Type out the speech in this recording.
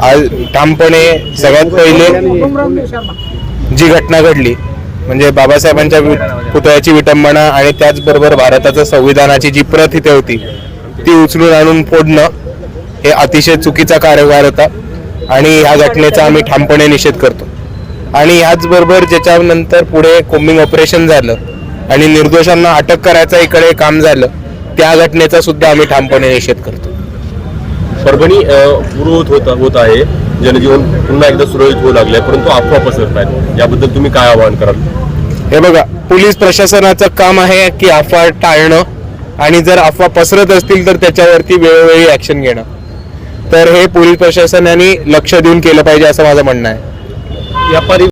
आज ठामपणे सगळ्यात पहिले जी घटना घडली म्हणजे बाबासाहेबांच्या वि- पुतळ्याची विटंबना आणि त्याचबरोबर भारताचं संविधानाची जी प्रत इथे होती ती उचलून आणून फोडणं हे अतिशय चुकीचा कार्यभार होता आणि ह्या घटनेचा आम्ही ठामपणे निषेध करतो. आणि ह्याचबरोबर ज्याच्यानंतर पुढे कोम्बिंग ऑपरेशन झालं आणि निर्दोषांना अटक करायचं इकडे काम झालं त्या घटनेचा सुद्धा आम्ही ठामपणे निषेध करतो. परभणी अ, पूर्ववत होत होत आहे. जनजीवन पुन्हा एकदा सुरळीत होऊ लागले परंतु अफवा पसरत आहेत याबद्दल तुम्ही काय आवाहन कराल? हे बघा पोलीस प्रशासनाचं काम आहे की अफवा टाळणं आणि जर अफवा पसरत असतील तर त्याच्यावरती वेळोवेळी ऍक्शन घेणं. तर हे पोलीस प्रशासनाने लक्ष देऊन केलं पाहिजे असं माझं म्हणणं आहे. व्यापारी